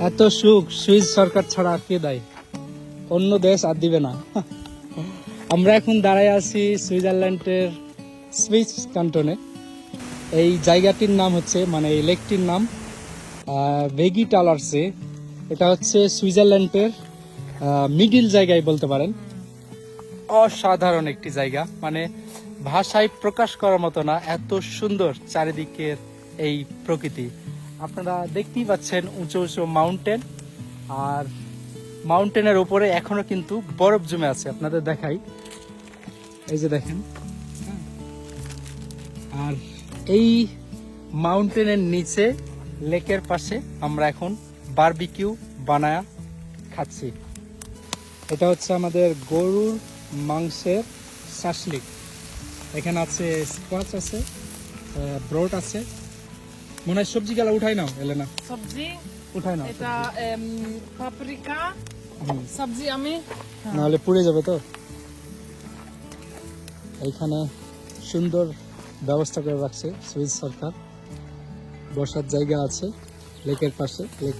এত সুখ সুইস সরকার ছাড়া আর কে দেয়? অন্য দেশ আর দিবে না। আমরা এখন দাঁড়ায় আছি সুইজারল্যান্ডের সুইস কান্টনে এই জায়গাটির নাম হচ্ছে মানে এই লেকটির নাম ভেগি টালার্সে। এটা হচ্ছে সুইজারল্যান্ডের মিডিল জায়গায় বলতে পারেন। অসাধারণ একটি জায়গা। মানে ভাষায় প্রকাশ করার মতো না, এত সুন্দর চারিদিকের এই প্রকৃতি। আপনারা দেখতেই পাচ্ছেন উঁচু উঁচু মাউন্টেন আর মাউন্টেনের উপরে এখনও কিন্তু বরফ জমে আছে, আপনাদের দেখাই। এই যে দেখেন। আর এই মাউন্টেনের নিচে, লেকের পাশে আমরা এখন বারবিকিউ বানায়া খাচ্ছি। এটা হচ্ছে আমাদের গরুর মাংসের শাসলিক এখানে আছে স্কোয়াচ আছে ব্রড আছে। মনে হয় সবজি গেলা উঠাই নাও এলে না সবজি? উঠাই নাও এটা পাপরিকা সবজি আমি নাহলে পুড়ে যাবে তো। এইখানে সুন্দর ব্যবস্থা করে রাখছে সুইস সরকার। বসার জায়গা আছে লেকের পাশে লেক।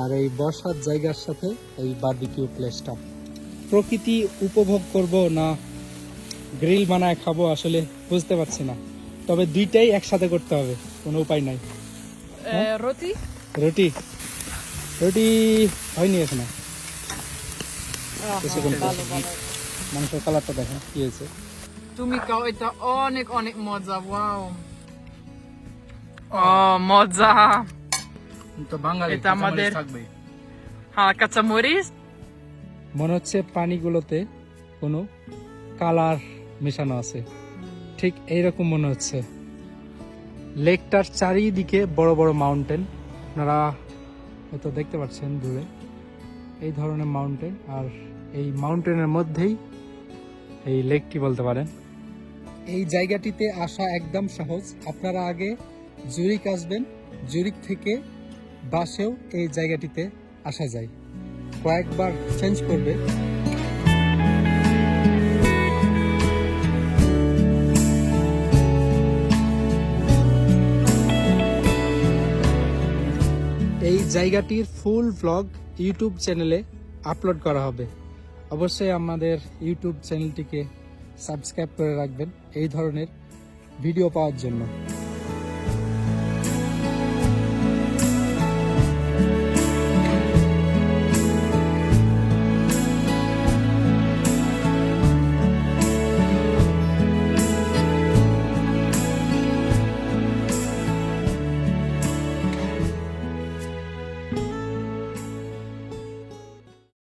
আর এই বসার জায়গার সাথে এই বারবিকিউ প্লেসটা প্রকৃতি উপভোগ করব না গ্রিল বানায় খাব আসলে বুঝতে পারছি না। তবে দুইটাই একসাথে করতে হবে কোনো উপায় নাই। আহ, রুটি? রুটি। রুটি হয়নি এখানে। আহা, ভালো, ভালো। মাংসের কালারটা দেখেন কি হয়েছে। তুমি খাও এটা অনেক অনেক মজা ওয়াও। ও মজা। তো বাঙালি এটা আমাদের- থাকবে হ্যাঁ কাঁচামরিচ। মনে হচ্ছে পানিগুলোতে কোনো কালার মেশানো আছে। ঠিক এইরকম মনে হচ্ছে। লেকটার চারিদিকে বড় বড় মাউন্টেন আপনারা হয়তো দেখতে পাচ্ছেন দূরে। এই ধরনের মাউন্টেন আর এই মাউন্টেনের মধ্যেই এই লেকটি বলতে পারেন। এই জায়গাটিতে আসা একদম সহজ। আপনারা আগে জুরিক আসবেন। জুরিক থেকে বাসেও এই জায়গাটিতে আসা যায়। কয়েকবার চেঞ্জ করবে। এই জায়গাটির ফুল ভ্লগ ইউটিউব চ্যানেলে আপলোড করা হবে। অবশ্যই আমাদের ইউটিউব চ্যানেলটিকে সাবস্ক্রাইব করে রাখবেন এই ধরনের ভিডিও পাওয়ার জন্য।